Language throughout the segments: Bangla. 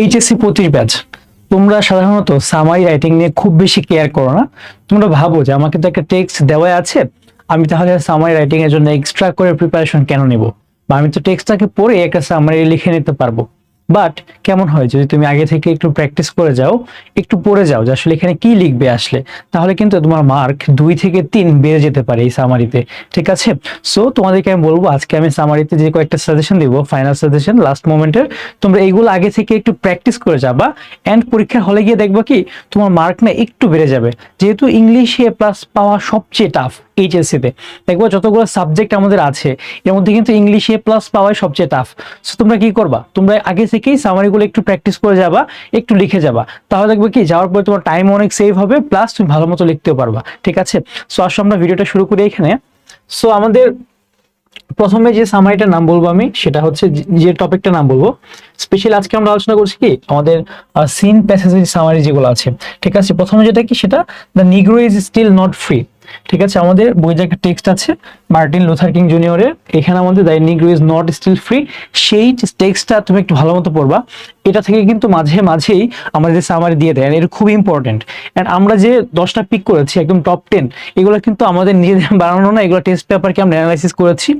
এইচএসসি পঁচিশ ব্যাচ তোমরা সাধারণত সামারি রাইটিং নিয়ে খুব বেশি কেয়ার করো না। তোমরা ভাবো যে আমাকে তো একটা টেক্সট দেওয়া আছে, আমি তাহলে সামারি রাইটিং এর জন্য এক্সট্রা করে প্রিপারেশন কেন নেব? বা আমি তো টেক্সটটাকে পড়ে একটা সামারি লিখে নিতে পারব। বাট কেমন হয় যদি তুমি আগে থেকে একটু প্র্যাকটিস করে যাও, একটু পড়ে যাও যে আসলে এখানে কি লিখবে আসলে, তাহলে কিন্তু তোমার মার্ক দুই থেকে তিন বেড়ে যেতে পারে এই সামারিতে ঠিক আছে? সো তোমাদেরকে আমি বলব, আজকে আমি সামারিতে যে কয়েকটা সাজেশন দিব ফাইনাল সাজেশন লাস্ট মোমেন্টের তোমরা এইগুলো আগে থেকে একটু প্র্যাকটিস করে যাবা এন্ড পরীক্ষার হলে গিয়ে দেখবা কি, তোমার মার্ক না একটু বেড়ে যাবে। যেহেতু ইংলিশে প্লাস পাওয়া সবচেয়ে টাফ এইচএসসিতে দেখব যতগুলো সাবজেক্ট আমাদের আছে, এর মধ্যে কিন্তু ইংলিশে প্লাস পাওয়াই সবচেয়ে টাফ সো তোমরা কি করবা? তোমরা আগে থেকেই সামারিগুলো একটু প্র্যাকটিস করে যাবা, একটু লিখে যাবা। তাহলে দেখবে কি, যাওয়ার পরে তোমার টাইম অনেক সেভ হবে প্লাস তুমি ভালো মতো লিখতেও পারবা, ঠিক আছে? সো আসো আমরা ভিডিওটা শুরু করি এখানে। সো আমাদের প্রথমে যে সামারিটার নাম বলব আমি, সেটা হচ্ছে যে- টপিকটার নাম বলব। স্পেশালি আজকে আমরা আলোচনা করছি কি, আমাদের সিন প্যাসেজের সামারি যেগুলো আছে, ঠিক আছে? প্রথমে যেটা কি, সেটা the negro is still not free ঠিক আছে, আমাদের বই যে একটা টেক্সট আছে মার্টিন লুথার কিং জুনিয়রের এখানে আমাদের the negro is not still free সেই টেক্সটটা তুমি একটু ভালো মতো পড়বা। এটা থেকে কিন্তু মাঝে মাঝেই আমাদের সামারি দিয়ে দেয় এটা খুব ইম্পর্টেন্ট অ্যান্ড আমরা যে দশটা পিক করেছি, একদম টপ টেন এগুলো কিন্তু আমাদের নিজেদের বানানো না, এগুলো টেস্ট পেপারকে আমরা অ্যানালাইসিস করেছি,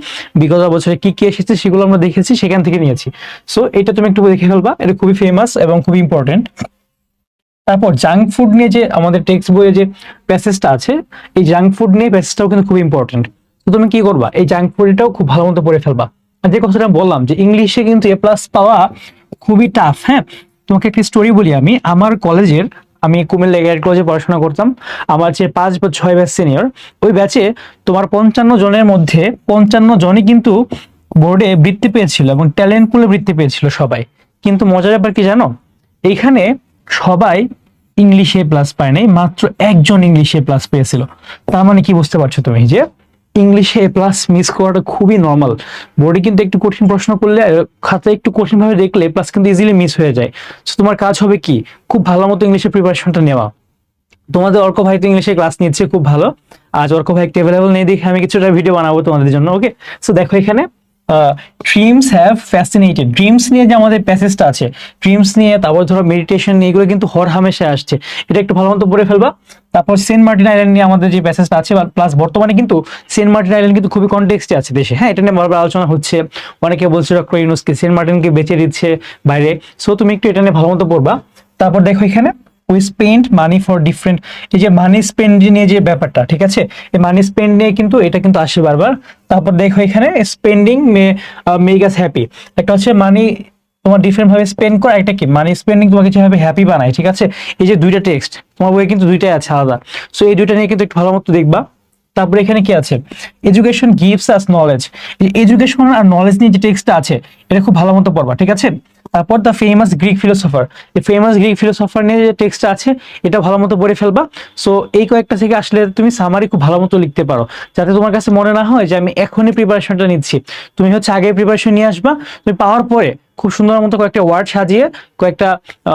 বিগত বছরে কি কি এসেছে সেগুলো আমরা দেখেছি, সেখান থেকে নিয়েছি। সো এটা তুমি একটু দেখে ফেলবা, এটা খুবই ফেমাস এবং খুবই ইম্পর্টেন্ট তারপর জাঙ্ক ফুড নিয়ে যে আমাদের টেক্সট বইয়ে যে প্যাসেজটা আছে, এই জাঙ্ক ফুড নিয়ে প্যাসেজটাও কিন্তু খুব ইম্পর্টেন্ট তো তুমি কি করবা? এই জাঙ্ক ফুডটাও খুব ভালো মতো পড়ে ফেলবা। আর যে কথাটা বললাম যে ইংলিশে কিন্তু এ প্লাস পাওয়া খুবই টাফ হ্যাঁ? তোমাকে একটি স্টোরি বলি আমি। আমার কলেজের আমি কুমিল্লা এগারেট কলেজে পড়াশোনা করতাম। আমার যে পাঁচ বা ছয় ব্যাচ সিনিয়র ওই ব্যাচে তোমার পঞ্চান্ন জনের মধ্যে পঞ্চান্ন জনই কিন্তু বোর্ডে বৃত্তি পেয়েছিল এবং ট্যালেন্ট পুলে বৃত্তি পেয়েছিল সবাই। কিন্তু মজার ব্যাপার কি জানো? এইখানে সবাই ইংলিশে প্লাস পায় নাই, মাত্র একজন ইংলিশে প্লাস পেয়েছিল। তার মানে কি বুঝতে পারছ তুমি যে ইংলিশে প্লাস মিস করাটা খুবই নর্মাল বোর্ডে কিন্তু একটু কঠিন প্রশ্ন করলে খাতায় একটু কঠিন ভাবে দেখলে প্লাস কিন্তু ইজিলি মিস হয়ে যায়। তো তোমার কাজ হবে কি? খুব ভালো মতো ইংলিশের প্রিপারেশনটা নেওয়া। তোমাদের অর্ক ভাই তো ইংলিশে ক্লাস নিচ্ছে, খুব ভালো। আজ অর্ক ভাই একটা অ্যাভেলেবল নেই দেখে আমি কিছুটা ভিডিও বানাবো তোমাদের জন্য ওকে সো দেখো এখানে। ড্রিমস হ্যাভ ফ্যাসিনেটেড ড্রিমস নিয়ে যে আমাদের প্যাসেজটা আছে ড্রিমস নিয়ে, তারপর ধরো মেডিটেশন নিয়ে, এগুলো কিন্তু হর হামেশা আসছে। এটা একটু ভালো মতো পড়ে ফেলবা। তারপর সেন্ট মার্টিন আইল্যান্ড নিয়ে আমাদের যে প্যাসেজটা আছে প্লাস বর্তমানে কিন্তু সেন্ট মার্টিন আইল্যান্ড কিন্তু খুবই কনটেক্সটে আছে দেশে। হ্যাঁ এটা নিয়ে বারবার আলোচনা হচ্ছে। অনেকে বলছে ডক্টর ইউনুসকে সেন্ট মার্টিনকে বেঁচে দিচ্ছে বাইরে। সো তুমি একটু এটা নিয়ে ভালো মতো পড়বা। তারপর দেখো এখানে। We spend money for different এই যে মানি স্পেন্ড নিয়ে যে ব্যাপারটা, ঠিক আছে? এই মানি স্পেন্ড নিয়ে কিন্তু এটা কিন্তু আসে বারবার। তারপর দেখো এখানে spending may make us happy একটা হচ্ছে মানি তোমার ডিফারেন্ট ভাবে স্পেন্ড করা, একটা কি? মানি স্পেন্ডিং তোমাকে যেভাবে হ্যাপি বানায়, ঠিক আছে? এই যে দুইটা টেক্সট তোমার বইয়ে কিন্তু দুইটাই আছে আলাদা। সো এই দুইটা নিয়ে কিন্তু একটু ভালো মতো দেখবা। তারপরে এখানে কি আছে? Education gives us knowledge education আর নলেজ নিয়ে যে টেক্সটটা আছে, এটা খুব ভালো মতো পড়বা, ঠিক আছে? তারপর দ্য ফেমাস গ্রিক ফিলোসফার এই ফেমাস গ্রিক ফিলোসফার নিয়ে যে টেক্সটটা আছে, এটা ভালো মতো পড়ে ফেলবা। সো এই কয়েকটা থেকে আসলে তুমি সামারি খুব ভালো মতো লিখতে পারো। যাতে তোমার কাছে মনে না হয় যে আমি এখনই প্রিপারেশনটা নিচ্ছি। তুমি হচ্ছে আগে প্রিপারেশন নিয়ে আসবা, তুমি পাওয়ার পরে খুব সুন্দর মতো কয়েকটা ওয়ার্ড সাজিয়ে, কয়েকটা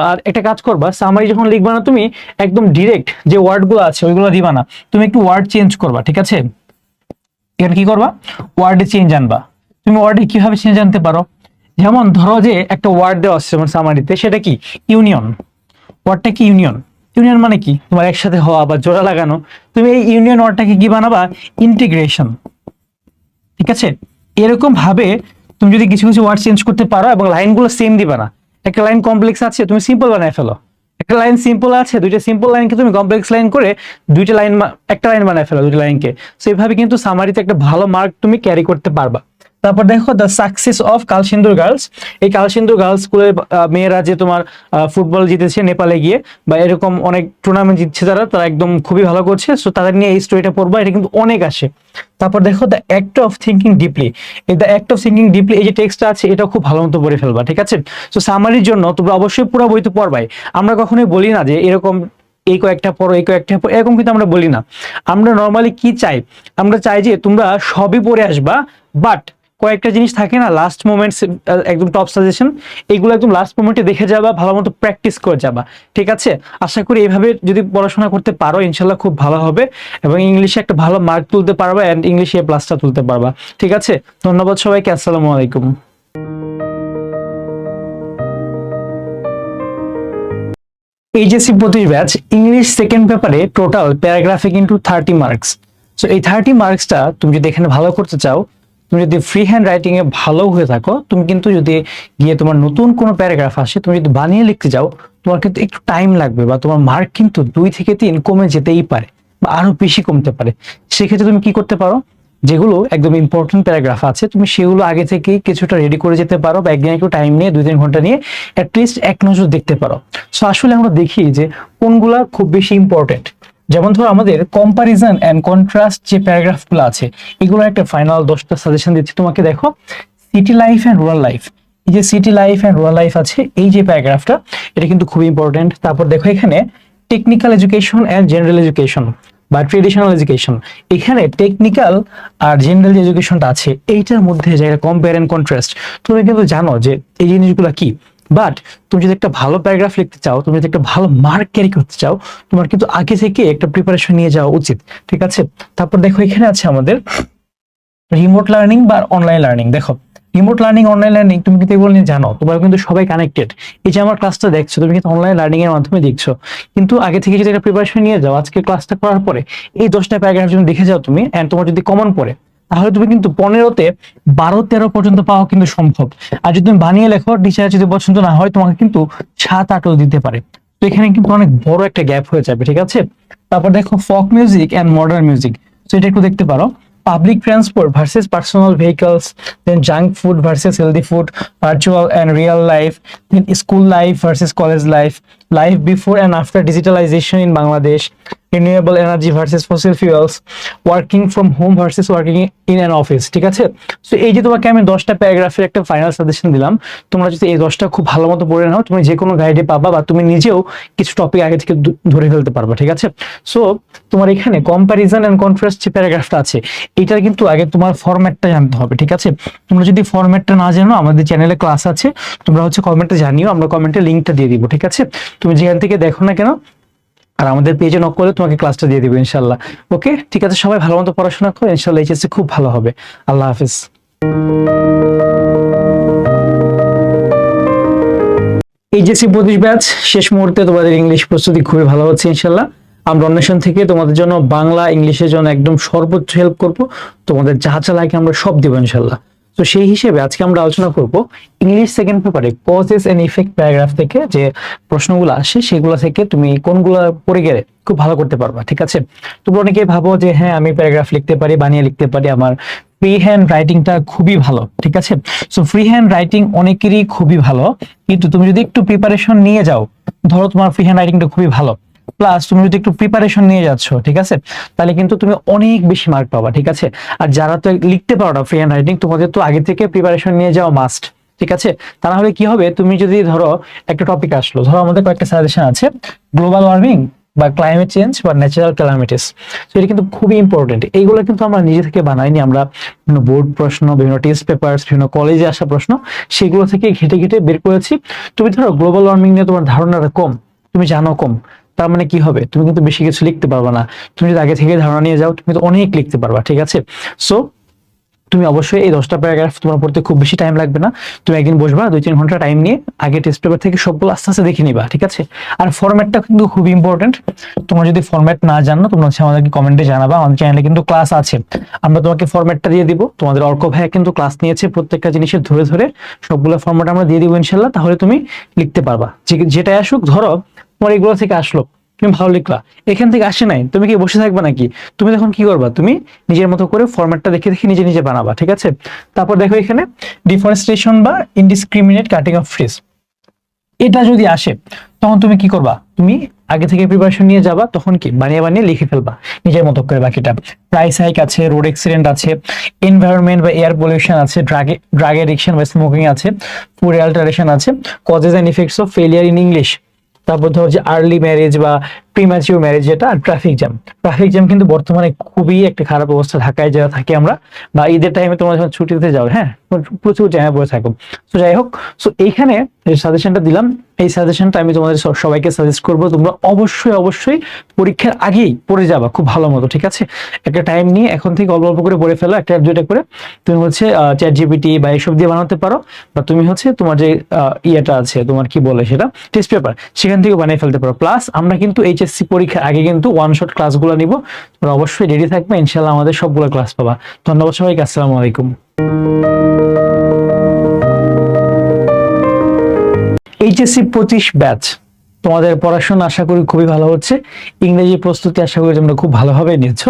আর একটা কাজ করবা। সামারি যখন লিখবা না তুমি, একদম ডিরেক্ট যে ওয়ার্ডগুলো আছে, ওইগুলো দিবা না। তুমি একটু ওয়ার্ড চেঞ্জ করবা, ঠিক আছে? এখানে কি করবা? ওয়ার্ডে চেঞ্জ আনবা। তুমি ওয়ার্ডে কীভাবে চেঞ্জ আনতে পারো? যেমন ধরো যে একটা ওয়ার্ড দেওয়া আছে, যেমন সামারিতে সেটা কি? ইউনিয়ন ওয়ার্ডটা কি ইউনিয়ন ইউনিয়ন মানে কি? তোমার একসাথে হওয়া বা জোড়া লাগানো। তুমি এই ইউনিয়ন ওয়ার্ডটাকে কি বানাবা? ইন্টিগ্রেশন ঠিক আছে? এরকম ভাবে তুমি যদি কিছু কিছু ওয়ার্ড চেঞ্জ করতে পারো এবং লাইনগুলো সেম দিবা না। একটা লাইন কমপ্লেক্স আছে, তুমি সিম্পল বানায় ফেলো। একটা লাইন সিম্পল আছে, দুইটা সিম্পল লাইনকে তুমি কমপ্লেক্স লাইন করে দুইটা লাইন একটা লাইন বানায় ফেলো দুইটা লাইনকে সো এইভাবে কিন্তু সামারিতে একটা ভালো মার্ক তুমি ক্যারি করতে পারবা। তারপর দেখো the success of Kalsindur girls এই কালসিন্দুর গার্লস স্কুলের মেয়েরা যে তোমার ফুটবল জিতেছে নেপালে গিয়ে বা এরকম অনেক টুর্নামেন্ট জিতছে তারা তারা একদম খুবই ভালো করছে। সো তাদের নিয়ে এই স্টোরিটা পড়বা, এটা কিন্তু অনেক আসে। তারপর দেখো the act of thinking deeply the act of thinking deeply এই যে টেক্সটটা আছে এটা খুব ভালো মতো পড়ে ফেলবা, ঠিক আছে? সো সামারির জন্য তোমরা অবশ্যই পুরো বই তো পড়বাই। আমরা কখনোই বলি না যে এরকম এই কয়েকটা পড়ো, এই কয়েকটা পড়ো, এরকম কিন্তু আমরা বলি না। আমরা নর্মালি কি চাই? আমরা চাই যে তোমরা সবই পড়ে আসবা বাট কয়েকটা জিনিস থাকে না লাস্ট মোমেন্টস একদম টপ সাজেশন এগুলো একদম লাস্ট মোমেন্টে দেখে যাবা, ভালো মতো প্র্যাকটিস করে যাবা, ঠিক আছে? আশা করি এইভাবে যদি পড়াশোনা করতে পারো, ইনশাল্লাহ খুব ভালো হবে এবং ইংলিশে একটা ভালো মার্ক তুলতে পারবা অ্যান্ড ইংলিশে প্লাসটা তুলতে পারবা, ঠিক আছে? ধন্যবাদ সবাইকে, আসসালামু আলাইকুম। এইচএসসি পঁচিশ ব্যাচ ইংলিশ সেকেন্ড পেপারে টোটাল প্যারাগ্রাফে কিন্তু থার্টি মার্কস সো এই থার্টি মার্কসটা তুমি যদি এখানে ভালো করতে চাও তুমি যদি ফ্রি হ্যান্ড রাইটিং এ ভালো হয়ে থাকো, তুমি কিন্তু যদি গিয়ে তোমার নতুন কোনো প্যারাগ্রাফ আসে, তুমি যদি বানিয়ে লিখতে যাও, তোমার কিন্তু একটু টাইম লাগবে বা তোমার মার্ক কিন্তু দুই থেকে তিন কমে যেতেই পারে বা আরও বেশি কমতে পারে। সেক্ষেত্রে তুমি কি করতে পারো? যেগুলো একদম ইম্পর্টেন্ট প্যারাগ্রাফ আছে, তুমি সেগুলো আগে থেকেই কিছুটা রেডি করে যেতে পারো বা একদিন একটু টাইম নিয়ে দুই তিন ঘণ্টা নিয়ে অ্যাটলিস্ট এক নজর দেখতে পারো। সো আসলে আমরা দেখি যে কোনগুলা খুব বেশি ইম্পর্টেন্ট যেমন ধরো আমাদের কম্পারিজন অ্যান্ড কন্ট্রাস্ট যে প্যারাগ্রাফগুলো আছে, এগুলো একটা ফাইনাল দশটা সাজেশন দিচ্ছি। তোমাকে দেখো city life and rural life এই যে city life and rural life আছে, এই যে প্যারাগ্রাফটা এটা কিন্তু খুব ইম্পর্টেন্ট তারপর দেখো এখানে technical education and general education বা ট্রেডিশনাল এডুকেশন এখানে টেকনিক্যাল আর জেনারেল যে এডুকেশনটা আছে, এইটার মধ্যে যে কম্পেয়ার অ্যান্ড কন্ট্রাস্ট তুমি কিন্তু জানো যে এই জিনিসগুলো কি? বাট তুমি যদি একটা ভালো প্যারাগ্রাফ লিখতে চাও, তুমি যদি একটা ভালো মার্ক ক্যারি করতে চাও, তোমার কিন্তু আগে থেকে একটা প্রিপারেশন নিয়ে যাওয়া উচিত, ঠিক আছে? তারপর দেখো, এখানে আছে আমাদের রিমোট লার্নিং বা অনলাইন লার্নিং দেখো রিমোট লার্নিং অনলাইন লার্নিং তুমি কিন্তু এগুলো নিয়ে জানো, তোমরা কিন্তু সবাই কানেক্টেড এই যে আমার ক্লাসটা দেখছ, তুমি কিন্তু অনলাইন লার্নিং এর মাধ্যমে দেখছ। কিন্তু আগে থেকে যদি একটা প্রিপারেশন নিয়ে যাও আজকে ক্লাসটা করার পরে, এই দশটা প্যারাগ্রাফ যদি দেখে যাও তুমি অ্যান্ড তোমার যদি কমন পড়ে তাহলে তুমি কিন্তু পনেরোতে বারো, তেরো পর্যন্ত পাওয়া কিন্তু সম্ভব। আর যদি তুমি বানিয়ে লেখো টিচার যদি পছন্দ না হয়, তোমাকে কিন্তু সাত আটও দিতে পারে। তো এখানে কিন্তু অনেক বড় একটা গ্যাপ হয়ে যাবে, ঠিক আছে? তারপর দেখো ফক মিউজিক অ্যান্ড মডার্ন মিউজিক তো এটা একটু দেখতে পারো। Public transport versus personal vehicles then junk food versus healthy food virtual and real life then school life versus college life life before and after digitalization in Bangladesh renewable energy versus fossil fuels, working from home versus working in an office ঠিক আছে? সো এই যে তোমাকে আমি দশটা প্যারাগ্রাফের একটা ফাইনাল সাজেশন দিলাম তোমরা যদি এই দশটা খুব ভালো মতো পড়ে নাও তুমি যে কোনো গাইডে পাবা বা তুমি নিজেও কিছু টপিক আগে থেকে ধরে ফেলতে পারবা ঠিক আছে? সো তোমার এখানে কম্প্যারিজন অ্যান্ড কন্ট্রাস্ট যে প্যারাগ্রাফটা আছে এটার কিন্তু আগে তোমার ফরম্যাটটা জানতে হবে ঠিক আছে? তোমরা যদি ফরম্যাটটা না জানো আমাদের চ্যানেলে ক্লাস আছে তোমরা হচ্ছে কমেন্টে জানিও আমরা কমেন্টে লিঙ্কটা দিয়ে দিব ঠিক আছে? তুমি যেখান থেকে দেখো না কেন আর আমাদের পেজে নক করলে তোমাকে ক্লাসটা দিয়ে দিব, ইনশাল্লাহ। ওকে ঠিক আছে, সবাই ভালো মতো পড়াশোনা করো, ইনশাল্লাহ এইচএসসি খুব ভালো হবে। আল্লাহ হাফিজ। এইচএসসি পঁচিশ ব্যাচ শেষ মুহূর্তে তোমাদের ইংলিশ প্রস্তুতি খুবই ভালো হচ্ছে, ইনশাল্লাহ। আমরা অন্বেষণ থেকে তোমাদের জন্য বাংলা, ইংলিশের জন্য একদম সর্বোচ্চ হেল্প করব। তোমাদের যা যা লাগে আমরা সব দিব, ইনশাল্লাহ। তো সেই হিসেবে আজকে আমরা আলোচনা করব ইংলিশ সেকেন্ড পেপারে কজেস এন্ড ইফেক্ট প্যারাগ্রাফ থেকে যে প্রশ্নগুলো আসে, সেগুলো থেকে তুমি কোনগুলো পড়ে গেলে খুব ভালো করতে পারবা, ঠিক আছে? তোমরা অনেকে ভাবো যে হ্যাঁ আমি প্যারাগ্রাফ লিখতে পারি, বানিয়ে লিখতে পারি, আমার ফ্রি হ্যান্ড রাইটিংটা খুবই ভালো, ঠিক আছে? সো ফ্রি হ্যান্ড রাইটিং অনেকেরই খুবই ভালো, কিন্তু তুমি যদি একটু প্রিপারেশন নিয়ে যাও, ধরো তোমার ফ্রি হ্যান্ড রাইটিংটা খুবই ভালো প্লাস তুমি যদি একটু প্রিপারেশন নিয়ে যাচ্ছ, ঠিক আছে? তাহলে কিন্তু তুমি অনেক বেশি মার্ক পাবা, ঠিক আছে? আর যারা তো লিখতে পারো না ফ্রি হ্যান্ড রাইটিং তোমাদের তো আগে থেকে প্রিপারেশন নিয়ে যাওয়া মাস্ট ঠিক আছে? তা না হলে কি হবে? তুমি যদি ধরো একটা টপিক আসলো, ধরো আমাদের কয়েকটা সাজেশন আছে গ্লোবাল ওয়ার্মিং বা ক্লাইমেট চেঞ্জ বা ন্যাচারাল ক্যালামিটিস তো এটা কিন্তু খুবই ইম্পর্টেন্ট এইগুলো কিন্তু আমরা নিজে থেকে বানাইনি, আমরা বিভিন্ন বোর্ড প্রশ্ন, বিভিন্ন টেস্ট পেপার বিভিন্ন কলেজে আসা প্রশ্ন, সেগুলো থেকে ঘেটে ঘেটে বের করেছি। তুমি ধরো গ্লোবাল ওয়ার্মিং নিয়ে তোমার ধারণাটা কম, তুমি জানো কম। তার মানে কি হবে? তুমি কিন্তু বেশি কিছু লিখতে পারবে না। তুমি যদি আগে থেকে ধারণা নিয়ে যাও, তুমি তো অনেক লিখতে পারবা, ঠিক আছে? সো তুমি অবশ্যই এই দশটা প্যারাগ্রাফ তোমার পড়তে খুব বেশি টাইম লাগবে না। তুমি একদিন বসবা, দুই তিন ঘণ্টা টাইম নিয়ে আগে টেস্ট পেপার থেকে সবগুলো আস্তে আস্তে দেখে নিবা, ঠিক আছে? আর ফরম্যাটটা কিন্তু খুব ইম্পর্টেন্ট তোমরা যদি ফরম্যাট না জানো, তোমরা হচ্ছে আমাদেরকে কমেন্টে জানাবা। আমাদের চ্যানেলে কিন্তু ক্লাস আছে। আমরা তোমাকে ফরম্যাটটা দিয়ে দিব। তোমাদের অর্ক ভাইয়া কিন্তু ক্লাস নিয়েছে প্রত্যেকটা জিনিসের ধরে ধরে। সবগুলো ফরম্যাট আমরা দিয়ে দিব ইনশাল্লাহ তাহলে তুমি লিখতে পারবা। যেটাই আসুক, ধরো তোমার এগুলো থেকে আসলো। তুমি ভালো লিখলা। এখান থেকে আসে নাই। তুমি কি বসে থাকবে নাকি? তুমি তখন কি করবা? তুমি নিজের মতো করে ফরম্যাটটা দেখে দেখে নিজে নিজে বানাবা, ঠিক আছে? তারপর দেখো এখানে ডিফরেস্টেশন বা ইনডিসক্রিমিনেট কাটিং অফ ট্রিজ এটা যদি আসে, তখন তুমি কি করবা? তুমি আগে থেকে প্রিপারেশন নিয়ে যাবা, তখন কি? বানিয়ে বানিয়ে লিখে ফেলবা নিজের মতো করে বাকিটা। প্রাইস হাইক আছে রোড অ্যাক্সিডেন্ট আছে এনভায়রনমেন্ট বা এয়ার পলিউশন আছে ড্রাগ ড্রাগ এডিকশন বা স্মোকিং আছে ফুড অ্যাল্টারেশন আছে causes and effects of failure in English তারপর ধরো যে আর্লি ম্যারেজ বা প্রিম্যাচিউর ম্যারেজ যেটা আর ট্রাফিক জ্যাম ট্রাফিক জ্যাম কিন্তু বর্তমানে খুবই একটা খারাপ অবস্থা ঢাকায় যারা থাকি আমরা, বা ঈদের টাইমে তোমরা যখন ছুটিতে যাও হ্যাঁ প্রচুর জ্যামে পড়ে থাকো। তো যাই হোক সো এইখানে সাজেশনটা দিলাম, এই সাজেশনটা আমি তোমাদের সবাইকে সাজেস্ট করব, তোমরা অবশ্যই অবশ্যই পরীক্ষার আগেই পড়ে যাবা, খুব ভালো মতো, ঠিক আছে? একটা টাইম নিয়ে এখন থেকে অল্প অল্প করে পড়ে ফেলো, একটা দুইটা করে। তুমি হচ্ছে চ্যাট জিপিটি বা এইসব দিয়ে বানাতে পারো, বা তুমি হচ্ছে তোমার যে ইয়েটা আছে, তোমার কি বলে সেটা? টেস্ট পেপার সেখান থেকে বানিয়ে ফেলতে পারো। প্লাস আমরা কিন্তু এইচএসসি পরীক্ষার আগে কিন্তু ওয়ান শট ক্লাসগুলো নিব। তোমরা অবশ্যই রেডি থাকবে ইনশাল্লাহ আমাদের সবগুলো ক্লাস পাবা। ধন্যবাদ সবাইকে, আসসালামু আলাইকুম। এইচএসসি পঁচিশ ব্যাচ তোমাদের পড়াশোনা আশা করি খুবই ভালো হচ্ছে। ইংরেজি প্রস্তুতি আশা করি তোমরা খুব ভালোভাবে নিচ্ছ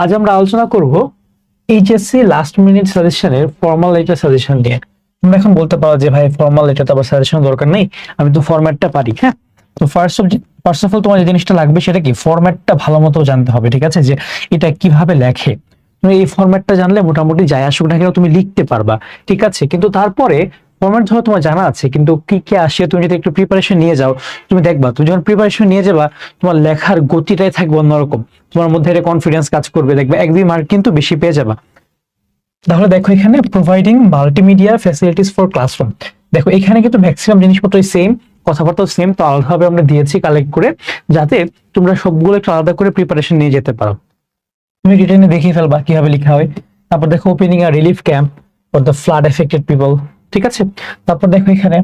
আজ আমরা আলোচনা করব এইচএসসি লাস্ট মিনিট সাজেশনের ফর্মাল লেটার সাজেশন নিয়ে। তোমরা এখন বলতে পারো যে, ভাই ফর্মাল লেটার তো আবার সাজেশন দরকার নেই। আমি তো ফরম্যাটটা পারি। হ্যাঁ? তো first of first of all তোমার যে জিনিসটা লাগবে সেটা কি? ফরম্যাটটা ভালো মতো জানতে হবে, ঠিক আছে? যে এটা কীভাবে লেখে। তুমি এই ফরম্যাটটা জানলে মোটামুটি যাই আসুক না কেন তুমি লিখতে পারবা, ঠিক আছে? কিন্তু তারপরে ফরম্যাট ধরো তোমার জানা আছে, কিন্তু কি কি আসে তুমি যদি একটু প্রিপারেশন নিয়ে যাও, তুমি দেখবা তুমি যখন প্রিপারেশন নিয়ে যাবা, তোমার লেখার গতিটাই থাকবে অন্যরকম। তোমার মধ্যে একটা কনফিডেন্স কাজ করবে, দেখবে এক দুই মার্ক কিন্তু বেশি পেয়ে যাবা। তাহলে দেখো এখানে providing multimedia facilities for classroom দেখো এখানে কিন্তু ম্যাক্সিমাম জিনিসপত্রই সেম কথাবার্তা সেম তো আলাদাভাবে আমরা দিয়েছি কালেক্ট করে, যাতে তোমরা সবগুলো একটু আলাদা করে প্রিপারেশন নিয়ে যেতে পারো। তুমি রিটেনে দেখিয়ে ফেলবা কীভাবে লেখা হয়। তারপর দেখো opening a relief camp for the flood affected people ঠিক আছে? তারপর দেখো এখানে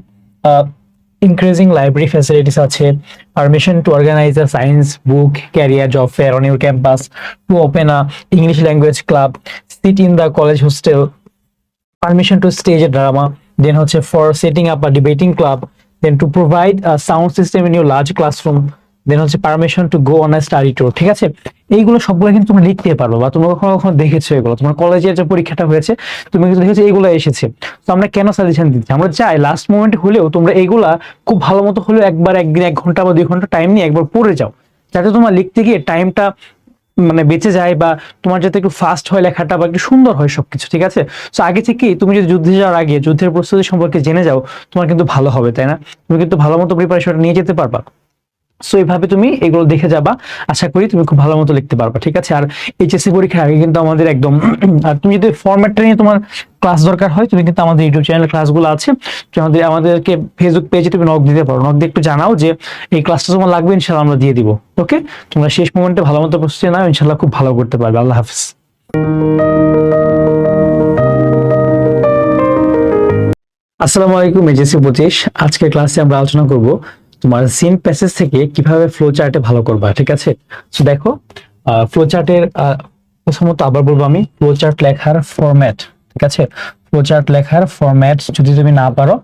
ইনক্রিজিং লাইব্রেরি ফ্যাসিলিটিস আছে permission to organise a science book career job fair on your campus to open a English language club seat in the college hostel permission to stage a drama then হচ্ছে for setting up a debating club then to provide sound system in your large classroom, then হচ্ছে permission to go on a study tour, ঠিক আছে? এইগুলো সবগুলো কিন্তু তুমি লিখতে পারো বা তুমি কখনো কখনো দেখেছ এগুলো। তোমার কলেজের যে পরীক্ষাটা হয়েছে, তুমি কিন্তু দেখেছ এইগুলো এসেছে। তো আমরা কেন সাজেশন দিচ্ছি? আমরা চাই লাস্ট মোমেন্ট হলেও তোমরা এইগুলা খুব ভালো মতো হলেও একবার একদিন এক ঘণ্টা বা দুই ঘণ্টা টাইম নিয়ে একবার পড়ে যাও। যাতে তোমার লিখতে গিয়ে টাইমটা মানে বেঁচে যায় বা তোমার যাতে একটু ফাস্ট হয় লেখাটা বা একটু সুন্দর হয় সবকিছু, ঠিক আছে? তো আগে থেকেই তুমি যদি যুদ্ধে যাওয়ার আগে, যুদ্ধের প্রস্তুতি সম্পর্কে জেনে যাও, তোমার কিন্তু ভালো হবে, তাই না? তুমি কিন্তু ভালো মতো প্রিপারেশনটা নিয়ে যেতে পারবা। সো এইভাবে তুমি এগুলো দেখে যাবা। আশা করি তুমি খুব ভালো মতো লিখতে পারবা, ঠিক আছে? আর এইচএসসি পরীক্ষার আগে কিন্তু আমাদের একদম আর তুমি যদি ফরম্যাটটা নিয়ে তোমার ক্লাস দরকার হয়, তুমি কিন্তু আমাদের ইউটিউব চ্যানেল ক্লাসগুলো আছে। আমাদের, আমাদেরকে ফেসবুক পেজে তুমি নক দিতে পারো। নক দিয়ে একটু জানাও যে এই ক্লাসটা তোমার লাগবে ইনশাল্লাহ আমরা দিয়ে দিব। ওকে তোমরা শেষ মোমেন্টে ভালো মতো প্রস্তুতি নাও ইনশাল্লাহ খুব ভালো করতে পারবে। আল্লাহ হাফিজ। আসসালামু আলাইকুম এজেসি পঁচিশ। আজকের ক্লাসে আমরা আলোচনা করব তোমার সিন প্যাসেজ থেকে কীভাবে ফ্লো চার্টে ভালো করবা, ঠিক আছে? তো দেখো ফ্লো চার্টের প্রথমত আবার বলব আমি ফ্লো চার্ট লেখার ফরম্যাট ঠিক আছে? ফ্লো চার্ট লেখার ফরম্যাট যদি তুমি না পারো,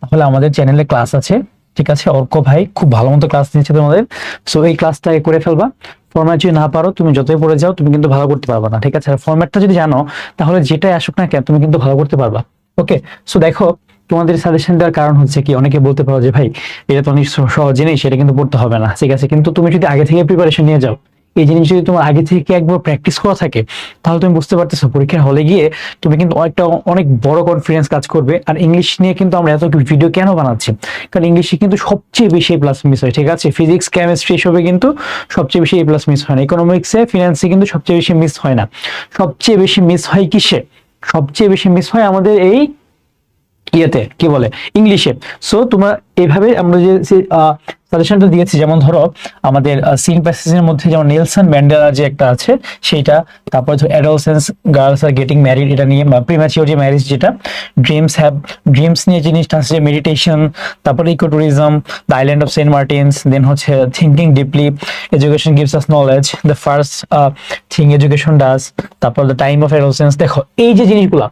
তাহলে আমাদের চ্যানেলে ক্লাস আছে, ঠিক আছে? অর্ক ভাই খুব ভালো মতো ক্লাস দিচ্ছে তোমাদের। সো এই ক্লাসটা করে ফেলবা। ফরম্যাট যদি না পারো, তুমি যতই পড়ে যাও, তুমি কিন্তু ভালো করতে পারবা না, ঠিক আছে? ফরম্যাটটা যদি জানো, তাহলে যেটাই আসুক না কেন, তুমি কিন্তু ভালো করতে পারবা ওকে সো দেখো তোমাদের সাজেশন দেওয়ার কারণ হচ্ছে কি, অনেকে বলতে পারো যে, ভাই, এটা তো অনেক সহ- সহজ জিনিস সেটা কিন্তু পড়তে হবে না। ঠিক আছে, কিন্তু তুমি যদি আগে থেকে প্রিপারেশন নিয়ে যাও, এই জিনিস যদি তোমার আগে থেকে একবার প্র্যাকটিস করা থাকে, তাহলে তুমি বুঝতে পারতেছো পরীক্ষার হলে গিয়ে তুমি কিন্তু একটা অনেক বড় কনফিডেন্স কাজ করবে। আর ইংলিশ নিয়ে কিন্তু আমরা এত ভিডিও কেন বানাচ্ছি? কারণ ইংলিশে কিন্তু সবচেয়ে বেশি প্লাস মিস হয়, ঠিক আছে? ফিজিক্স কেমিস্ট্রি এসবে কিন্তু সবচেয়ে বেশি প্লাস মিস হয় না। ইকোনমিক্সে ফিনান্সে কিন্তু সবচেয়ে বেশি মিস হয় না। সবচেয়ে বেশি মিস হয় কিসে? সবচেয়ে বেশি মিস হয় আমাদের এই ইয়েতে, কি বলে? ইংলিশে। সো তোমরা এইভাবে আমরা যে সাজেশনটা দিয়েছি, যেমন ধরো, আমাদের সিন প্যাসেজের মধ্যে যেমন নেলসন ম্যান্ডেলা যে একটা আছে, সেইটা, তারপর ধরো adolescence girls are getting married এটা নিয়ে প্রিম্যাচিওর যে ম্যারেজ যেটা ড্রিমস হ্যাভ ড্রিমস নিয়ে জিনিসটা আছে, যে মেডিটেশন তারপরে eco tourism the island of Saint Martin's then হচ্ছে thinking deeply education gives us knowledge the first thing education does তারপর দ্য টাইম অফ অ্যাডোলসেন্স দেখো, এই যে জিনিসগুলা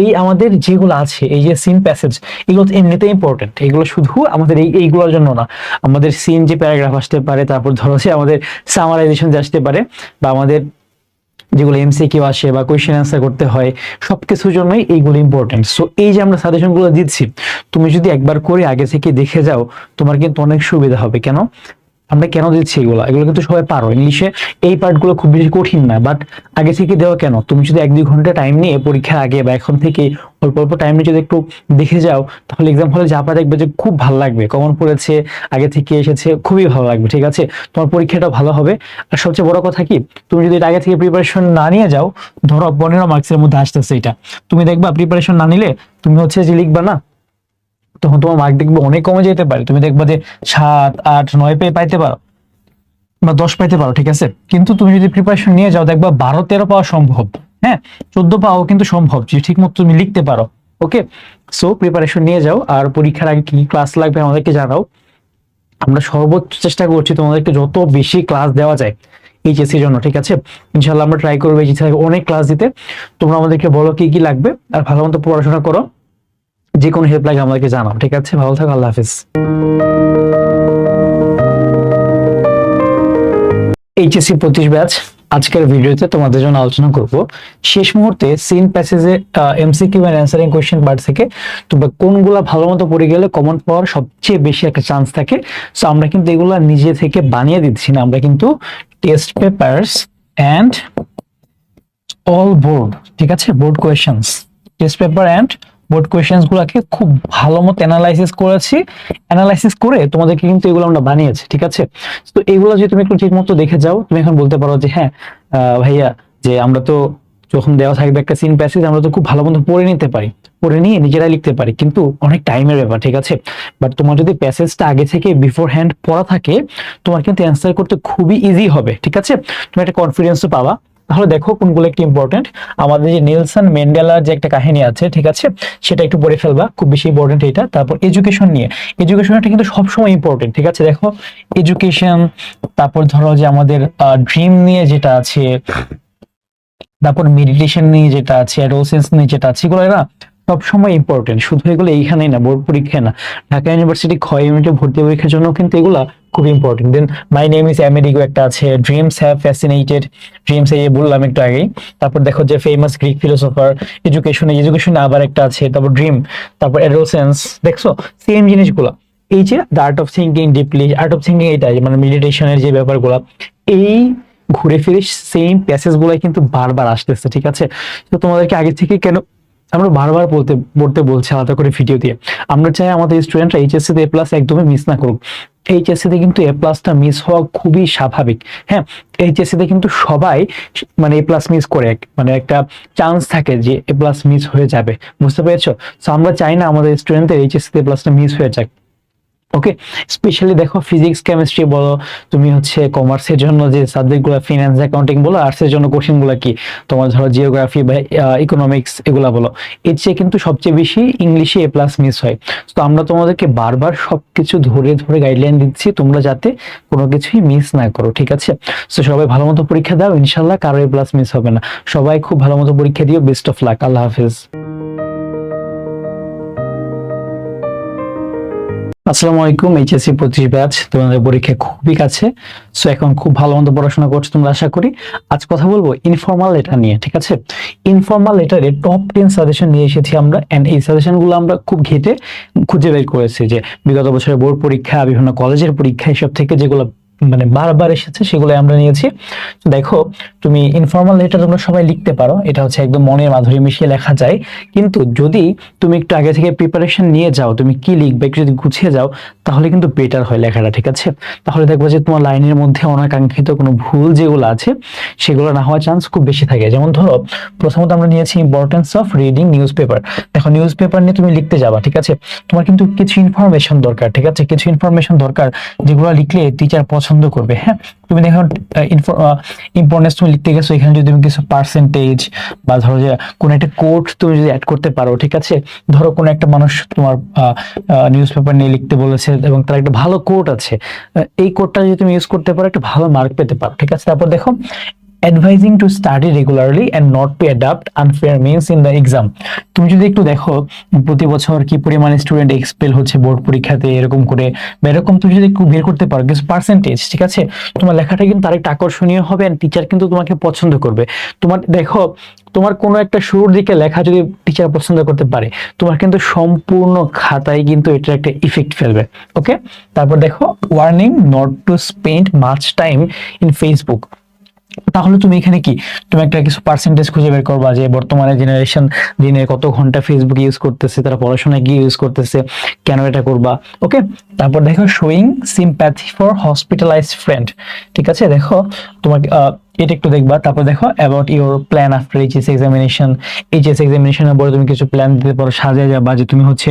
এই আমাদের যেগুলো আছে, এই যে সিন প্যাসেজ এগুলো তো এমনিতেই ইম্পর্টেন্ট এগুলো শুধু আমাদের এই, এইগুলোর জন্য না। আমাদের সিন যে প্যারাগ্রাফ আসতে পারে, তারপর ধরো যে আমাদের সামারাইজেশন যে আসতে পারে, বা আমাদের যেগুলো এমসি কিউ আসে, বা কোয়েশ্চেন অ্যান্সার করতে হয় সব কিছুর জন্যই এইগুলো ইম্পর্টেন্ট সো এই যে আমরা সাজেশনগুলো দিচ্ছি, তুমি যদি একবার করে আগে থেকে দেখে যাও, তোমার কিন্তু অনেক সুবিধা হবে। কেন? আমরা কেন দিচ্ছি এগুলো? এগুলো কিন্তু সবাই পারো। ইংলিশে এই পার্টগুলো খুব বেশি কঠিন না বাট আগে থেকে দেওয়া কেন? তুমি যদি এক দুই ঘণ্টা টাইম নিয়ে পরীক্ষার আগে বা এখন থেকে অল্প অল্প টাইম নিয়ে যদি একটু দেখে যাও, তাহলে এক্সাম হলে যাবা দেখবে যে খুব ভালো লাগবে। কমন পড়েছে, আগে থেকে এসেছে, খুবই ভালো লাগবে, ঠিক আছে? তোমার পরীক্ষাটা ভালো হবে। আর সবচেয়ে বড় কথা কি? তুমি যদি আগে থেকে প্রিপারেশন না নিয়ে যাও, ধরো পনেরো মার্কসের মধ্যে আসতেছে এটা। তুমি দেখবা প্রিপারেশন না নিলে, তুমি হচ্ছে যে লিখবা না তখন তোমার মার্ক দেখবে অনেক কমে যেতে পারে। তুমি দেখবা যে সাত, আট, নয় পেয়ে পাইতে পারো বা দশ পাইতে পারো, ঠিক আছে? কিন্তু তুমি যদি প্রিপারেশন নিয়ে যাও, দেখবা বারো, তেরো পাওয়া সম্ভব। হ্যাঁ? চোদ্দ পাওয়া কিন্তু সম্ভব যে ঠিক মতো তুমি লিখতে পারো, ওকে? সো প্রিপারেশন নিয়ে যাও আর পরীক্ষার আগে কি ক্লাস লাগবে আমাদেরকে জানাও। আমরা সর্বোচ্চ চেষ্টা করছি তোমাদেরকে যত বেশি ক্লাস দেওয়া যায় এইচএসসির জন্য, ঠিক আছে? ইনশাল্লাহ আমরা ট্রাই করব এইচএসসি অনেক ক্লাস দিতে। তোমরা আমাদেরকে বলো কি কি লাগবে আর ভালো মতো পড়াশোনা করো। যে কোনো হেল্প লাগে আমাদেরকে জানাও, ঠিক আছে? ভালো থাকো, আল্লাহ হাফিজ। এইচএসসি পঁচিশ ব্যাচ আজকের ভিডিওতে তোমাদের জন্য আলোচনা করব। শেষ মুহূর্তে seen প্যাসেজে MCQ and answering question part থেকে তোমরা কোনগুলা ভালো মতো পড়ে গেলে কমন পাওয়ার সবচেয়ে বেশি একটা চান্স থাকে? সো আমরা কিন্তু এগুলা নিজে থেকে বানিয়ে দিচ্ছি না। আমরা কিন্তু test papers and all board ঠিক আছে? Board questions test paper and board questions গুলাকে খুব ভালো মতো অ্যানালাইসিস করেছি। অ্যানালাইসিস করে তোমাদেরকে কিন্তু এগুলো আমরা বানিয়েছি, ঠিক আছে? তো এগুলো যদি তুমি একটু ঠিক মতো দেখে যাও, তুমি এখন বলতে পারো যে হ্যাঁ ভাইয়া, যে আমরা তো যখন দেওয়া থাকবে একটা সিন প্যাসেজ আমরা তো খুব ভালো মতো পড়ে নিতে পারি। পড়ে নিয়ে নিজেরাই লিখতে পারি, কিন্তু অনেক টাইমের ব্যাপার, ঠিক আছে? বাট তোমার যদি প্যাসেজটা আগে থেকে বিফোর হ্যান্ড পড়া থাকে, তোমার কিন্তু অ্যান্সার করতে খুবই ইজি হবে, ঠিক আছে? তুমি একটা কনফিডেন্সও পাবা। তাহলে দেখো কোনগুলো একটু ইম্পর্টেন্ট আমাদের যে নেলসন ম্যান্ডেলার যে একটা কাহিনী আছে, ঠিক আছে? সেটা একটু পড়ে ফেলবা, খুব বেশি ইম্পর্টেন্ট এটা। তারপর এডুকেশন নিয়ে। এডুকেশনটা কিন্তু সবসময় ইম্পর্টেন্ট ঠিক আছে? দেখো এডুকেশন তারপর ধরো যে আমাদের ড্রিম নিয়ে যেটা আছে, তারপর মেডিটেশন নিয়ে যেটা আছে অ্যাডোসেন্স নিয়ে যেটা আছে, এগুলো না সবসময় ইম্পর্টেন্ট শুধু এগুলো এইখানেই না, বোর্ড পরীক্ষায় না। ঢাকা ইউনিভার্সিটি ক্ষয় ইউনিটে ভর্তি পরীক্ষার জন্য কিন্তু এগুলা খুব important then my name is Americo একটা আছে ড্রিমস হ্যাভ ফ্যাসিনেটেড ড্রিমস এই বললাম একটু আগেই। তারপর দেখো যে ফেমাস গ্রিক ফিলোসফার এডুকেশন এডুকেশনে আবার একটা আছে, তারপর ড্রিম তারপর অ্যাডোসেন্স দেখছ? সেম জিনিসগুলো। এই যে the art of thinking deeply art of thinking এটাই মানে মেডিটেশনের যে ব্যাপারগুলো, এই ঘুরে ফিরে সেম প্যাসেজ গুলাই কিন্তু বারবার আসতেছে, ঠিক আছে? তো তোমাদেরকে আগে থেকে কেন আমরা বারবার বলতে পড়তে বলছি আলাদা করে ভিডিও দিয়ে। আমরা চাই আমাদের স্টুডেন্টরা এইচএসসি তে এ প্লাস একদমই মিস না করুক। এইচএসসি তে কিন্তু এ প্লাসটা মিস হওয়া খুবই স্বাভাবিক। হ্যাঁ এইচএসসি তে কিন্তু সবাই মানে এ প্লাস মিস করে। মানে একটা চান্স থাকে যে এ প্লাস মিস হয়ে যাবে। বুঝতে পেরেছ? তো আমরা চাই না আমাদের স্টুডেন্টদের এইচএসসি তে প্লাসটা মিস হয়ে যাক। ওকে স্পেশালি দেখো ফিজিক্স কেমিস্ট্রি বলো, তুমি হচ্ছে কমার্সের জন্য যে সাবজেক্টগুলো ফিনান্স অ্যাকাউন্টিং বলো আর্টসের জন্য কোশ্চেনগুলো কি? তোমার ধরো জিওগ্রাফি বা ইকোনমিক্স এগুলা বলো। এর চেয়ে কিন্তু সবচেয়ে বেশি ইংলিশে এ প্লাস মিস হয়। তো আমরা তোমাদেরকে বারবার সবকিছু ধরে ধরে গাইডলাইন দিচ্ছি, তোমরা যাতে কোনো কিছুই মিস না করো, ঠিক আছে? তো সবাই ভালো মতো পরীক্ষা দাও, ইনশাল্লাহ কারও এ প্লাস মিস হবে না। সবাই খুব ভালো মতো পরীক্ষা দিও বেস্ট অফ লাক আল্লাহ হাফিজ। আসসালামু আলাইকুম, এইচএসসি পঁচিশ ব্যাচ, তোমাদের পরীক্ষা খুবই কাছে। সো এখন খুব ভালো মতো পড়াশোনা করছ তোমরা, আশা করি। আজ কথা বলব ইনফর্মাল লেটার নিয়ে, ঠিক আছে? ইনফর্মাল লেটারে টপ টেন সাজেশন নিয়ে এসেছি আমরা অ্যান্ড এই সাজেশনগুলো আমরা খুব ঘেটে খুঁজে বের করেছি যে বিগত বছরের বোর্ড পরীক্ষা, বিভিন্ন কলেজের পরীক্ষা, এসব থেকে যেগুলো মানে বারবার এসেছে সেগুলো আমরা নিয়েছি। দেখো, তুমি ইনফর্মাল লেটার তোমরা সবাই লিখতে পারো, এটা হচ্ছে একদম মনের মাধুরী মিশিয়ে লেখা যায়। কিন্তু যদি তুমি একটু আগে থেকে প্রিপারেশন নিয়ে যাও, তুমি কি লিখবে একটু যদি গুছিয়ে যাও, তাহলে কিন্তু বেটার হয় লেখাটা, ঠিক আছে? তাহলে দেখব যে তোমার লাইনের মধ্যে অনাকাঙ্ক্ষিত কোনো ভুল যেগুলো আছে, সেগুলো না হওয়ার চান্স খুব বেশি থাকে। যেমন ধরো, প্রথমত আমরা নিয়েছি importance of reading newspaper দেখো নিউজ পেপার নিয়ে তুমি লিখতে যাবা, ঠিক আছে? তোমার কিন্তু কিছু ইনফরমেশন দরকার, ঠিক আছে? কিছু ইনফরমেশন দরকার, যেগুলো লিখলে টিচার পছন্দ করবে। হ্যাঁ তুমি দেখো ইম্পর্টেন্স তুমি লিখতে গেছো, এখানে যদি তুমি কিছু পার্সেন্টেজ বা ধরো যে কোন একটা কোড তুমি যদি অ্যাড করতে পারো, ঠিক আছে? ধরো কোনো একটা মানুষ তোমার নিউজ পেপার নিয়ে লিখতে বলেছে এবং তার একটা ভালো কোড আছে। এই কোডটা যদি তুমি ইউজ করতে পারো, একটা ভালো মার্ক পেতে পারো, ঠিক আছে? তারপর দেখো advising to study regularly and not to adapt unfair means in the exam তুমি যদি একটু দেখো, প্রতি বছর কি পরিমাণে স্টুডেন্ট এক্সপেল হচ্ছে বোর্ড পরীক্ষাতে, এরকম করে, বা এরকম তুমি যদি একটু বের করতে পারো কিছু পার্সেন্টেজ ঠিক আছে? তোমার লেখাটা কিন্তু আরেকটা আকর্ষণীয় হবে অ্যান্ড টিচার কিন্তু তোমাকে পছন্দ করবে। তোমার, দেখো, তোমার কোনো একটা শুরুর দিকে লেখা যদি টিচার পছন্দ করতে পারে, তোমার কিন্তু সম্পূর্ণ খাতায় কিন্তু এটার একটা ইফেক্ট ফেলবে ওকে তারপর দেখো warning not to spend much time in Facebook তাহলে তুমি এখানে কি? তুমি একটা কিছু পার্সেন্টেজ খুঁজে বের করবা যে বর্তমানে জেনারেশন দিনে কত ঘণ্টা ফেসবুক ইউজ করতেছে, তারা পড়াশোনায় গিয়ে ইউজ করতেছে, কেন এটা করবা? ওকে তারপর দেখো showing sympathy for hospitalize friend ঠিক আছে? দেখো, তোমাকে এটা একটু দেখবা, তারপর দেখো about your plan after HS examination HS এক্সামিনেশনের পরে তুমি কিছু প্ল্যান দিতে পারো, সাজিয়ে যাবা যে তুমি হচ্ছে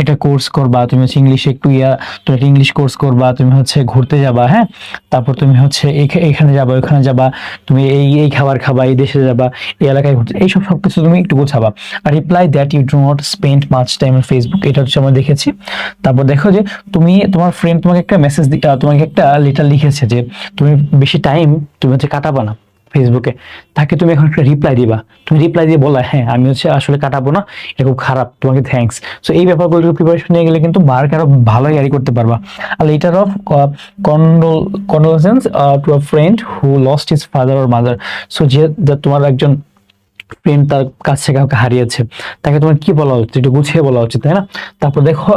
একটা কোর্স করবা, তুমি হচ্ছে ইংলিশে একটু ইয়া, তুমি একটা ইংলিশ কোর্স করবা, তুমি হচ্ছে ঘুরতে যাবা হ্যাঁ? তারপর তুমি হচ্ছে এখানে যাবা, ওখানে যাবা, তুমি এই এই খাবার খাবা, এই দেশে যাবা, এই এলাকায় ঘুরতে, এইসব সব কিছু তুমি একটু গোছাবা। আর reply that you do not spend much time Facebook এটা হচ্ছে আমরা দেখেছি। তারপর দেখো যে তুমি, তোমার ফ্রেন্ড তোমাকে একটা মেসেজ তোমাকে একটা লেটার লিখেছে যে, তুমি বেশি টাইম তুমি হচ্ছে কাটাবা ফেসবুকে তাকে তুমি এখন একটা রিপ্লাই দিবা। তুমি রিপ্লাই দিয়ে বলা হ্যাঁ আমি হচ্ছে আসলে কাটাবো না, এটা খুব খারাপ, তোমাকে থ্যাংকস সো এই ব্যাপারগুলো প্রিপারেশন নিয়ে গেলে কিন্তু মার্ক আরও ভালো ক্যারি করতে পারবা। আর letter of condolence to a friend who lost his father or mother so যে তোমার একজন ফ্রেন্ড তার কাছ থেকে কাউকে হারিয়েছে। তাকে তোমার কি বলা উচিত? একটু গুছিয়ে বলা উচিত, তাই না? তারপর দেখো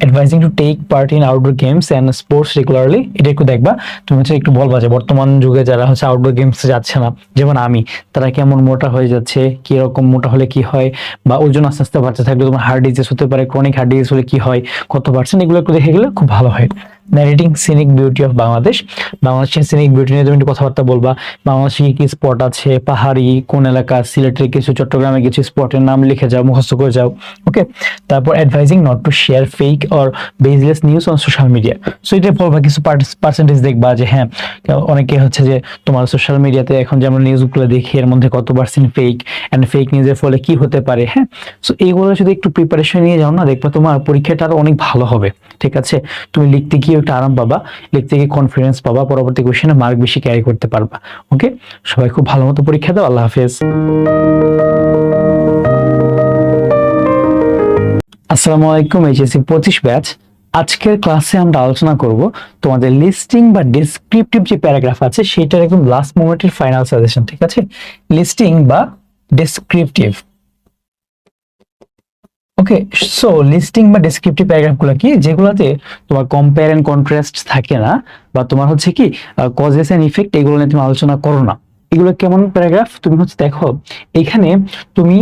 advising to take part in outdoor games and sports regularly এটা একটু দেখবা। তুমি হচ্ছে একটু বলবা যে বর্তমান যুগে যারা হচ্ছে আউটডোর গেমস যাচ্ছে না, যেমন আমি, তারা কেমন মোটা হয়ে যাচ্ছে কি রকম মোটা হলে কি হয়, বা ওজন আস্তে আস্তে বাড়তে থাকলে তোমার হার্ট ডিজিজ হতে পারে ক্রনিক হার্ট ডিজিজ হলে কি হয়, কত পার্সেন্ট এগুলো একটু দেখে গেলে খুব ভালো হয়। Narrating scenic beauty of Bangladesh বাংলাদেশের সিনিক বিউটি নিয়ে তুমি একটু কথাবার্তা বলবা। বাংলাদেশে কি কি স্পট আছে? পাহাড়ি, কোন এলাকা? সিলেটের কিছু, চট্টগ্রামে কিছু স্পটের নাম লিখে যাও, মুখস্থ করে যাও ওকে তারপর advising not to share fake or baseless news on social media so এটা বলবা কিছু পার্সেন্টেজ দেখবা যে হ্যাঁ অনেকে হচ্ছে যে তোমার সোশ্যাল মিডিয়াতে এখন যেমন নিউজগুলো দেখি, এর মধ্যে কত পার্সেন্ট ফেক অ্যান্ড ফেক নিউজের ফলে কি হতে পারে হ্যাঁ? সো এইগুলো যদি একটু প্রিপারেশন নিয়ে যাও না, দেখবা তোমার পরীক্ষাটা আরও অনেক ভালো হবে। ঠিক আছে? তুমি লিখতে গিয়ে একটা আরাম পাবা, লিখতে গিয়ে কনফিডেন্স পাবা, পরবর্তী কোশ্চেনে মার্ক বেশি ক্যারি করতে পারবা ওকে সবাই খুব ভালো মতো পরীক্ষা দাও, আল্লাহ হাফেজ। আসসালামু আলাইকুম, এইচএসসি পঁচিশ ব্যাচ আজকের ক্লাসে আমরা আলোচনা করব তোমাদের লিস্টিং বা ডেসক্রিপটিভ যে প্যারাগ্রাফ আছে, সেটার একদম লাস্ট মোমেন্টের ফাইনাল সাজেশন ঠিক আছে? লিস্টিং বা ডেসক্রিপটিভ ওকে সো লিস্টিং বা ডেসক্রিপটিভ প্যারাগ্রাফগুলো কি? যেগুলোতে তোমার কম্পেয়ার এন্ড কন্ট্রাস্ট থাকে না, বা তোমার হচ্ছে কি কজেস এন্ড ইফেক্ট এগুলো নিয়ে তুমি আলোচনা করো না। এগুলো কেমন প্যারাগ্রাফ তুমি হচ্ছে দেখো, এখানে তুমি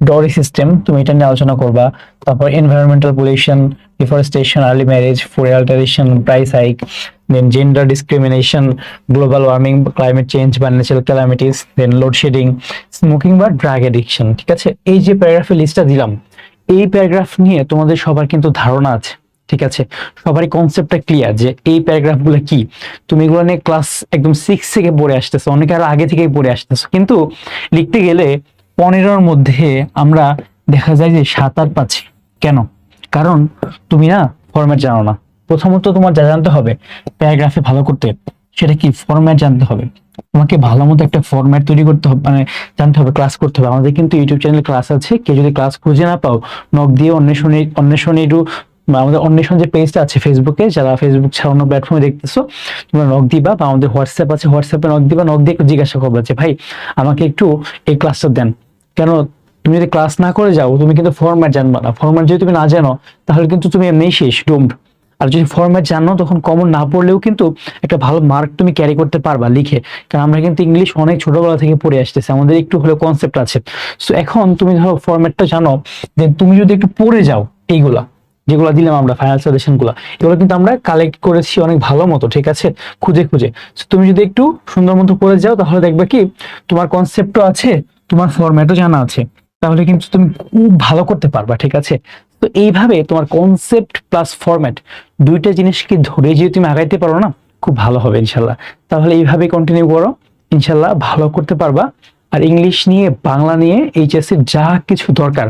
ডরি সিস্টেম তুমি এটা নিয়ে আলোচনা করবা। তারপর environmental pollution deforestation early marriage food alteration price hike then gender discrimination global warming climate change বা natural calamities then load shedding smoking বা ড্রাগ এডিকশন ঠিক আছে? এই যে প্যারাগ্রাফের লিস্টটা দিলাম এই প্যারাগ্রাফ নিয়ে তোমাদের সবার কিন্তু ধারণা আছে, ঠিক আছে? সবারই কনসেপ্টটা ক্লিয়ার যে এই প্যারাগ্রাফগুলো কি? তুমি এগুলো নিয়ে ক্লাস একদম সিক্স থেকে পড়ে আসতেছো, অনেকে আরও আগে থেকেই পড়ে আসতেছো। কিন্তু লিখতে গেলে পনেরোর মধ্যে আমরা দেখা যায় যে সাত আট পাচ্ছি কেন? কারণ তুমি না ফরম্যাট জানো না। প্রথমত তোমার যা জানতে হবে প্যারাগ্রাফে ভালো করতে। সেটা কি ফরম্যাট জানতে হবে? তোমাকে ভালো মতো একটা ফরম্যাট তৈরি করতে হবে মানে জানতে হবে ক্লাস করতে হবে। আমাদের কিন্তু ইউটিউব চ্যানেলে ক্লাস আছে। কেউ যদি ক্লাস খুঁজে না পাও নক দিয়ে অন্বেষণে অন্বেষণে একটু আমাদের অন্বেষণ যে পেজটা আছে ফেসবুকে যারা ফেসবুক ছাড়া অন্য প্ল্যাটফর্মে দেখতেছো, তোমরা নক দিবা, বা আমাদের হোয়াটসঅ্যাপ আছে হোয়াটসঅ্যাপে নক দিবা নক দিয়ে একটু জিজ্ঞাসা করবা যে, ভাই, আমাকে একটু এই ক্লাসটা দেন। কেন, তুমি যদি ক্লাস না করে যাও, তুমি কিন্তু ফরম্যাট জানবা না। ফরম্যাট যদি তুমি না জানো, তাহলে কিন্তু তুমি এমনিই শেষ ডুমড আর যদি ফরম্যাট জানো, তখন কমন না পড়লেও কিন্তু একটা ভালো মার্ক তুমি ক্যারি করতে পারবা লিখে। কারণ আমরা কিন্তু ইংলিশ অনেক ছোটবেলা থেকে পড়ে আসতেছি, আমাদের একটু হলেও কনসেপ্ট আছে। সো এখন তুমি ধরো ফরম্যাটটা জানো দেন তুমি যদি একটু পড়ে যাও এইগুলা, যেগুলো দিলাম আমরা ফাইনাল সাজেশনগুলো, এগুলো কিন্তু আমরা কালেক্ট করেছি অনেক ভালো মতো, ঠিক আছে? খুঁজে খুঁজে। তুমি যদি একটু সুন্দর মতো পড়ে যাও, তাহলে দেখবে কি, তোমার কনসেপ্টও আছে, তোমার ফরম্যাটও জানা আছে। তাহলে কিন্তু তুমি খুব ভালো করতে পারবা, ঠিক আছে? তো এইভাবে তোমার কনসেপ্ট প্লাস ফরম্যাট দুইটা জিনিসকে ধরে যদি তুমি আগাইতে পারো না, খুব ভালো হবে ইনশাল্লাহ। তাহলে এইভাবে কন্টিনিউ করো, ইনশাল্লাহ ভালো করতে পারবা। আর ইংলিশ নিয়ে, বাংলা নিয়ে এইচএসসি যা কিছু দরকার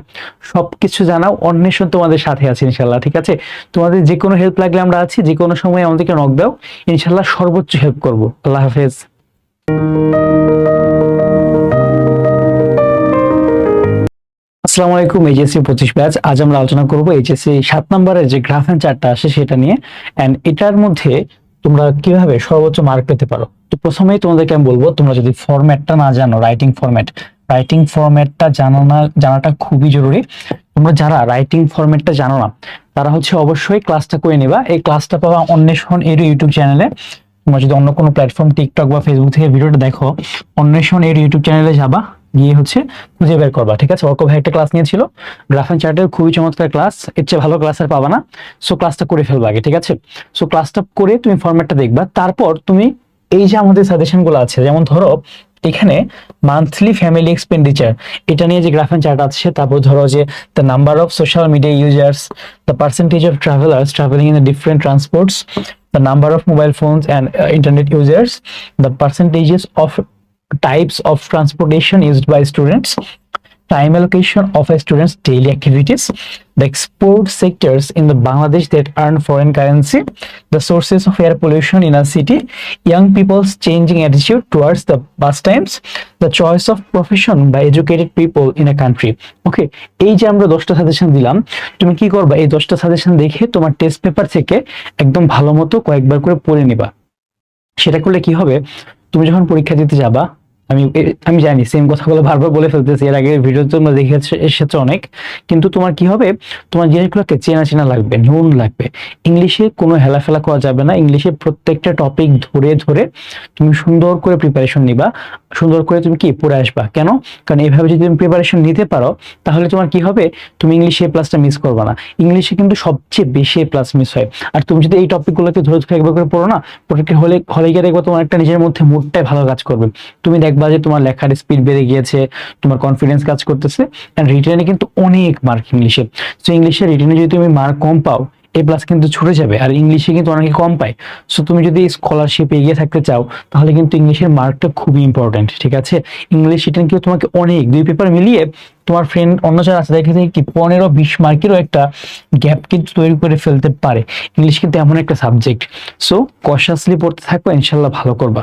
সব কিছু জানাও, অন্বেষণ তোমাদের সাথে আছে ইনশাল্লাহ, ঠিক আছে? তোমাদের যে কোনো হেল্প লাগলে আমরা আছি যে কোনো সময় আমাদেরকে নক দাও, ইনশাল্লাহ সর্বোচ্চ হেল্প করব। আল্লাহ হাফেজ। আসসালামু আলাইকুম এইচএসসি পঁচিশ ব্যাচ। আজ আমরা আলোচনা করব এইচএসসি সাত নম্বরের যে গ্রাফ অ্যান্ড চার্টটা আসে সেটা নিয়ে। অ্যান্ড এটার মধ্যে তোমরা কীভাবে সর্বোচ্চ মার্ক পেতে পারো? তো প্রথমেই তোমাদেরকে আমি বলব, তোমরা যদি ফরম্যাটটা না জানো রাইটিং ফরম্যাট রাইটিং ফরম্যাটটা জানো না, জানাটা খুবই জরুরি। তোমরা যারা রাইটিং ফরম্যাটটা জানো না, তারা হচ্ছে অবশ্যই ক্লাসটা করে নিবা। এই ক্লাসটা পাওয়া অন্বেষণ এর ইউটিউব চ্যানেলে তোমরা যদি অন্য কোনো প্ল্যাটফর্ম টিকটক বা ফেসবুক থেকে ভিডিওটা দেখো, অন্বেষণ এর ইউটিউব চ্যানেলে যাবা। গিয়ে হচ্ছে খুঁজে বের করবা ঠিক আছে? অর্ক ভাই একটা ক্লাস নিয়েছিল। গ্রাফ অ্যান্ড চার্টের খুবই চমৎকার ক্লাস এর চেয়ে ভালো ক্লাস আর পাবা না। সো ক্লাসটা করে ফেলবা আগে ঠিক আছে? সো ক্লাসটা করে তুমি ফরম্যাটটা দেখবা। তারপর তুমি এই যে আমাদের সাজেশনগুলো আছে যেমন ধরো এখানে মান্থলি ফ্যামিলি এক্সপেন্ডিচার এটা নিয়ে যে গ্রাফ অ্যান্ড চার্ট আছে তারপর ধরো যে the number of social media users the percentage of travellers travelling in the different transports number of mobile phones and uh, internet users, the percentages of types of transportation used by students, time allocation of a student's daily activities, the export sectors in the Bangladesh that earn foreign currency, the sources of air pollution in a city, young people's changing attitude towards the pastimes, the choice of profession by educated people in a country. Okay এই যে আমরা দশটা সাজেশন দিলাম তুমি কি করবা এই দশটা সাজেশন দেখে তোমার টেস্ট পেপার থেকে একদম ভালো মতো কয়েকবার করে পড়ে নিবা সেটা করলে কি হবে তুমি যখন পরীক্ষা দিতে যাবা আমি আমি জানি সেম কথাগুলো বারবার বলে ফেলতেছি, এর আগে ভিডিও তোমরা দেখে এসে- এসেছ অনেক। কিন্তু তোমার কি হবে? তোমার জিনিসগুলোকে চেনা চেনা লাগবে নুন লাগবে। ইংলিশে কোনো হেলাফেলা করা যাবে না। ইংলিশে প্রত্যেকটা টপিক ধরে ধরে তুমি সুন্দর করে প্রিপারেশন নিবা। সুন্দর করে তুমি কি? পড়ে আসবা। কেন? কারণ এইভাবে যদি তুমি প্রিপারেশন নিতে পারো, তাহলে তোমার কি হবে? তুমি ইংলিশে প্লাসটা মিস করবে না। ইংলিশে কিন্তু সবচেয়ে বেশি প্লাস মিস হয়। আর তুমি যদি এই টপিকগুলোকে ধরে ধরে একবার করে পড়ো না পরীক্ষা হলে হলে গিয়ে দেখব তোমার একটা নিজের মধ্যে মুডটাই ভালো কাজ করবে। তুমি দেখবা যে তোমার লেখার স্পিড বেড়ে গিয়েছে, তোমার কনফিডেন্স কাজ করতেছে অ্যান্ড রিটেনে কিন্তু অনেক মার্ক ইংলিশে। তো ইংলিশে রিটেনে যদি তুমি মার্ক কম পাও এ প্লাস কিন্তু ছুটে যাবে, আর ইংলিশে কিন্তু অনেকে কম পায়। সো তুমি যদি স্কলারশিপ এগিয়ে থাকতে চাও, তাহলে কিন্তু ইংলিশের মার্কটা খুবই ইম্পর্টেন্ট ঠিক আছে? ইংলিশ রিটেন কিন্তু তোমাকে অনেক, দুই পেপার মিলিয়ে তোমার ফ্রেন্ড অন্য যারা আছে, দেখে কি পনেরো, বিশ মার্কেরও একটা গ্যাপ কিন্তু তৈরি করে ফেলতে পারে। ইংলিশ কিন্তু এমন একটা সাবজেক্ট সো কশাসলি পড়তে থাকো ইনশাল্লাহ ভালো করবা।